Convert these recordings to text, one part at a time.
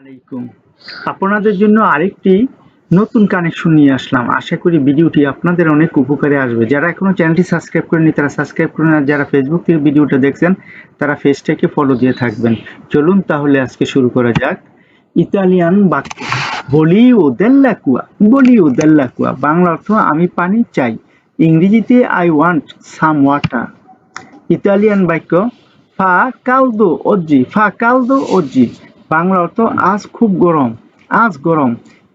আলাইকুম। আপনাদের জন্য আরেকটি নতুন কানেকশন নিয়ে আসলাম। আশা করি ভিডিওটি আপনাদের অনেক উপকারে আসবে। যারা এখনও চ্যানেলটি সাবস্ক্রাইব করেনি তারা সাবস্ক্রাইব করুন আর যারা ফেসবুক থেকে ভিডিওটা দেখছেন, তারা পেজটাকে ফলো দিয়ে থাকবেন। চলুন তাহলে আজকে শুরু করা যাক। ইতালিয়ান বাক্য। বলি ও দেল্লাকুয়া বলি ও দেল্লাকুয়া বাংলা অর্থ, আমি পানি চাই। ইংরেজিতে I want some water Italian বাক্য, ফা কালদো অজ্জি। ফা কালদো অজ্জি। বাংলা অর্থ আজ খুব গরম, আজ গরম।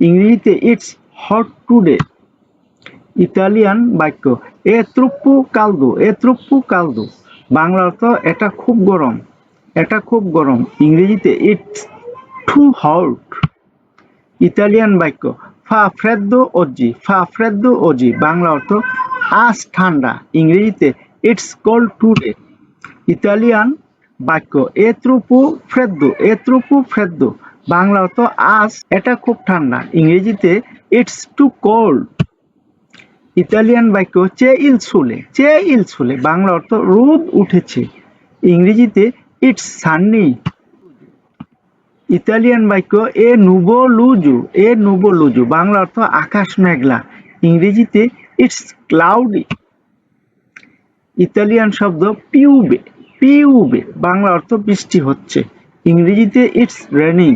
ইংরেজিতে ইটস হট টুডে ইতালিয়ান বাক্য, এ ত্রুপ্পু কালদো, এ ত্রুপ্পু কালদো। বাংলা অর্থ এটা খুব গরম, এটা খুব গরম। ইংরেজিতে ইটস টু হট ইতালিয়ান বাক্য, ফা ফ্রেদ্দো অজি, ফা ফ্রেদ্দো অজি। বাংলা অর্থ আজ ঠান্ডা। ইংরেজিতে ইটস কোল্ড টুডে ইতালিয়ান বাক্য এ ত্রুপু ফ্রেদ্দো এ ত্রুপু ফ্রেদ্দো বাংলা অর্থ, আজ, এটা খুব ঠান্ডা। ইংরেজিতে ইটস টু কোল্ড ইতালিয়ান বাক্য, চে ইল সুলে। চে ইল সুলে। বাংলা অর্থ, রোদ উঠেছে। ইংরেজিতে ইটস সান্নি ইতালিয়ান বাক্য, এ নুবো লুজু। এ নুবো লুজু। বাংলা অর্থ, আকাশ মেঘলা। ইংরেজিতে ইটস ক্লাউডি ইতালিয়ান শব্দ পিউবে পিউবে বাংলা অর্থ বৃষ্টি হচ্ছে। ইংরেজিতে ইটস রেনিং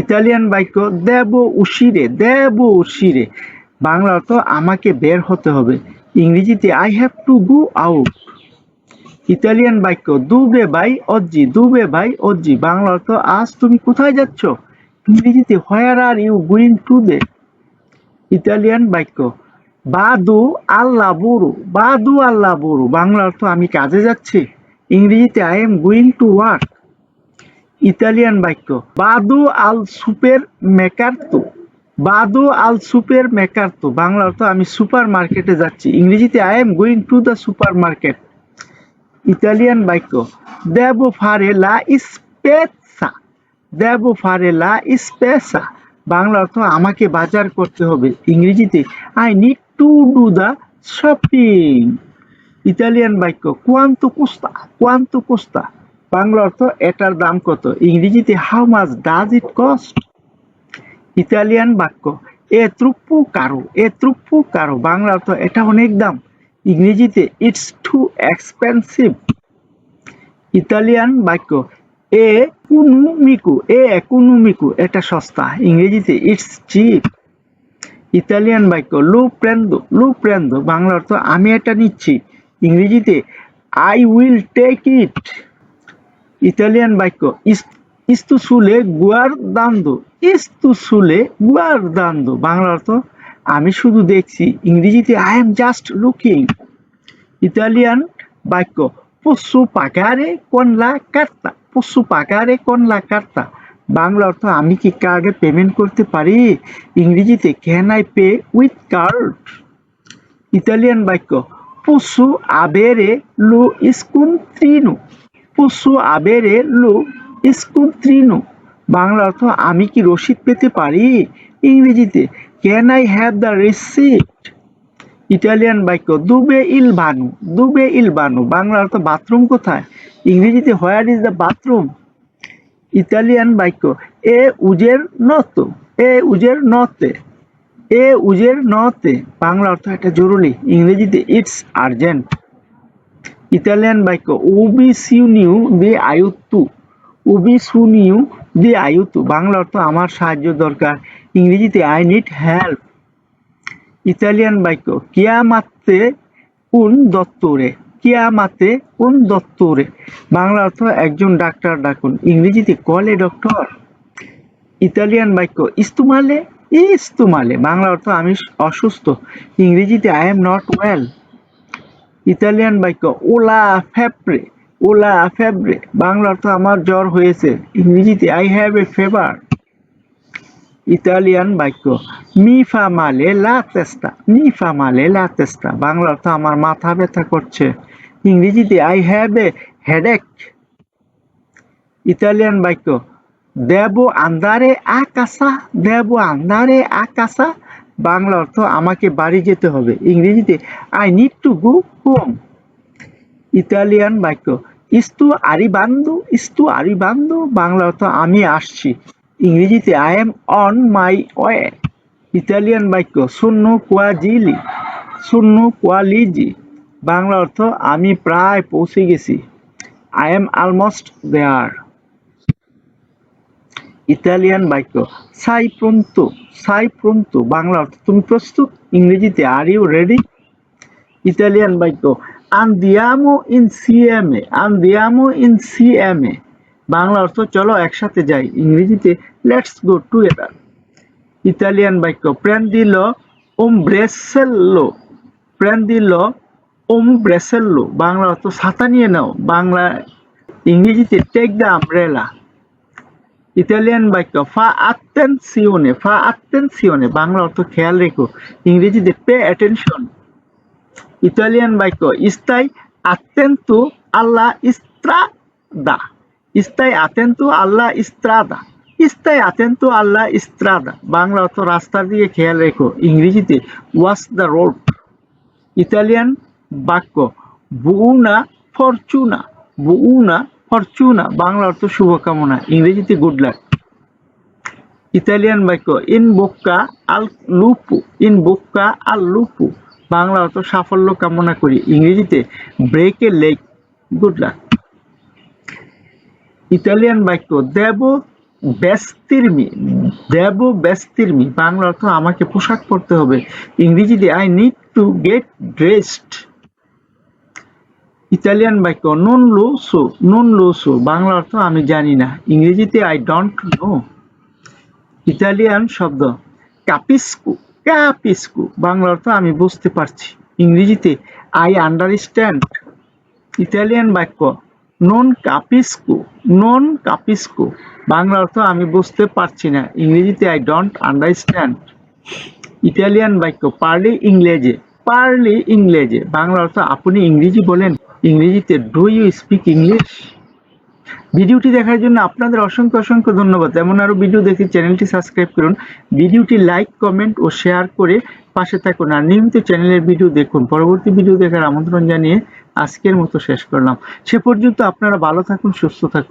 ইতালিয়ান বাক্য, দেব উশিরে দেব উশিরে। বাংলা অর্থ আমাকে বের হতে হবে। ইংরেজিতে I have to go out Italian বাক্য, দুবে ভাই অজ্জি, দুবে ভাই অজ্জি। বাংলা অর্থ, আজ তুমি কোথায় যাচ্ছ? ইংরেজিতে where are you going to the Italian বাক্য বাদু আল্লাহ বুরু, বাদু আল্লাহ বুরু। বাংলা অর্থ আমি কাজে যাচ্ছি। ইংরেজিতে I am going to work Italian বাক্য। বাদু আল সুপের মেকারতো। বাদু আল সুপের মেকারতো। বাংলা অর্থ আমি সুপার মার্কেটে যাচ্ছি। ইংরেজিতে I am going to the supermarket Italian বাক্য। দেবো ফারে লা স্পেসা দেবো ফারে লা স্পেসা বাংলা অর্থ আমাকে বাজার করতে হবে। ইংরেজিতে I need to do the shopping Italian বাক্য কোয়ান্তো কোস্তা কোয়ান্তো কোস্তা বাংলা অর্থ, এটার দাম কত? ইংরেজিতে how much does it cost Italian বাক্য, এ ত্রুপ্পু কারও? এ ত্রুপ্পু কারও? বাংলা অর্থ, এটা অনেক দাম। ইংরেজিতে ইটস টু এক্সপেন্সিভ ইতালিয়ান বাক্য, এ কুনুমিকু এ কুনুমিকু, এটা সস্তা। ইংরেজিতে ইটস চিপ ইতালিয়ান বাক্য লু প্রেন্দো লু প্রেন্দো বাংলা অর্থ, আমি এটা নিচ্ছি ইংরেজিতে I will take it Italian বাক্য ইস্তু সুলে গুয়ার দান্দো ইস্তু সুলে গুয়ার দান্দো বাংলা অর্থ, আমি শুধু দেখছি ইংরেজিতে I am just looking Italian বাক্য পশু পাকারে কোন লা কার্তা পশু পাকারে কোন লা কার্তা বাংলা অর্থ আমি কি কার্ডে পেমেন্ট করতে পারি? ইংরেজিতে can I pay with card Italian বাক্য, পশু আবেরে লু ইস্কুন্ত্রিনু। পশু আবেরে লু ইস্কুন্ত্রিনু। বাংলা অর্থ, আমি কি রসিদ পেতে পারি? ইংরেজিতে can I have the receipt Italian বাক্য, দুবে ইল বানু। দুবে ইল বানু। বাংলা অর্থ, বাথরুম কোথায়? ইংরেজিতে where is the bathroom Italian বাক্য, এ উজের নত, এ উজের নতে, এ উজের নতে। বাংলা অর্থ এটা জরুরি, ইংরেজিতে ইটস আর্জেন্ট। ইতালিয়ান বাক্য উবি সিউনিউ দে আয়ুত্তু উবি সুনিউ দি আয়ুত্তু। বাংলা অর্থ, আমার সাহায্য দরকার। ইংরেজিতে, আই নিড হেল্প। ইতালিয়ান বাক্য কিয়ামাতে উন দত্তরে। কিয়ামাতে উন দত্তরে বাংলা অর্থ একজন ডাক্তার ডাকুন, ইংরেজিতে কলে ডক্টর ইতালিয়ান বাক্য, ইস্তুমালে? ইস্তুমালে। বাংলা অর্থ আমি অসুস্থ, ইংরেজিতে I am not well Italian বাক্য, ওলা ফেব্রে ওলা ফেব্রে। বাংলা অর্থ আমার জ্বর হয়েছে, ইংরেজিতে I have a fever Italian বাক্য, মি ফা মালে লা তেস্তা, মি ফা মালে লা তেস্তা। বাংলা অর্থ আমার মাথা ব্যথা করছে ইংরেজিতে I have a headache Italian বাক্য, দেব আন্দারে আকাশা, দেব আন্দারে আকাশা। বাংলা অর্থ, আমাকে বাড়ি যেতে হবে। ইংরেজিতে I need to go home Italian বাক্য, ইস্তু আরিবান্দু ইস্তু আরিবান্দু বাংলা অর্থ, আমি আসছি। ইংরেজিতে I am on my way Italian বাক্য, শূন্য কোয়াজিলি শূন্য কোয়ালিজি বাংলা অর্থ আমি প্রায় পৌঁছে গেছি। I am almost there Italian বাক্য, সাই প্রন্ত সাই প্রন্ত বাংলা অর্থ, তুমি প্রস্তুত? ইংরেজিতে আর ইউ রেডি ইতালিয়ান বাক্য আন্দিয়ামো ইন সিএমএ আন্দিয়ামো ইন সিএমএ বাংলা অর্থ, চলো একসাথে যাই ইংরেজিতে লেটস গো টুগেদার ইতালিয়ান বাক্য প্রেন্দিলো ওমব্রেসেল্লো প্রেন্দিলো ওমব্রেসেল্লো বাংলা অর্থ ছাতা নিয়ে নাও, বাংলা ইংরেজিতে টেক দ্য আমব্রেলা ইতালিয়ান বাক্য ফা আত্তেনসিওনে ফা আত্তেনসিওনে বাংলা অর্থ খেয়াল রেখো, ইংরেজিতে পে অ্যাটেনশন ইতালিয়ান বাক্য ইস্তাই আত্তেন্তু আল্লাহ ইস্ত্রাদা ইস্তাই আতেন্তু আল্লাহ ইস্ত্রাদা ইস্তাই আতেন্তু আল্লাহ ইস্ত্রাদা বাংলা অর্থ রাস্তার দিকে খেয়াল রেখো, ইংরেজিতে ওয়াস দ্য রোড ইতালিয়ান বাক্য। বুউনা ফরচুনা। বুউনা ফরচুনা। বাংলা অর্থ শুভকামনা। ইংরেজিতে গুড লাক ইতালিয়ান বাক্য, ইন বোক্কা আল লুপু। ইন বোক্কা আল লুপু। বাংলা অর্থ সাফল্য কামনা করি। ইংরেজিতে, break a leg. Good luck Italian বাক্য, দেব ব্যস্তিরমি দেব ব্যস্তিরমি বাংলা অর্থ, আমাকে পোশাক পরতে হবে। ইংরেজিতে, I need to get dressed. Italian বাক্য নন লো সো নন লো সো বাংলা অর্থ আমি জানি না। ইংরেজিতে আই ডোন্ট নো ইতালিয়ান শব্দ। কাপিস্কু ক্যাপিস্কু বাংলা অর্থ আমি বুঝতে পারছি। ইংরেজিতে আই আন্ডারস্ট্যান্ড ইতালিয়ান বাক্য। নন কাপিস্কু নন কাপিস্কু বাংলা অর্থ আমি বুঝতে পারছি না। ইংরেজিতে আই ডোন্ট আন্ডারস্ট্যান্ড ইতালিয়ান বাক্য। পার্লি ইংরেজে পার্লি ইংরেজে বাংলা অর্থ আপনি ইংরেজি বলেন। ইংরেজিতে ডু ইউ স্পিক ইংলিশ ভিডিওটি দেখার জন্য আপনাদের অসংখ্য অসংখ্য ধন্যবাদ। এমন আরও ভিডিও দেখে চ্যানেলটি সাবস্ক্রাইব করুন। ভিডিওটি লাইক, কমেন্ট ও শেয়ার করে পাশে থাকুন আর নিয়মিত চ্যানেলের ভিডিও দেখুন। পরবর্তী ভিডিও দেখার আমন্ত্রণ জানিয়ে আজকের মতো শেষ করলাম। সে পর্যন্ত আপনারা ভালো থাকুন, সুস্থ থাকুন।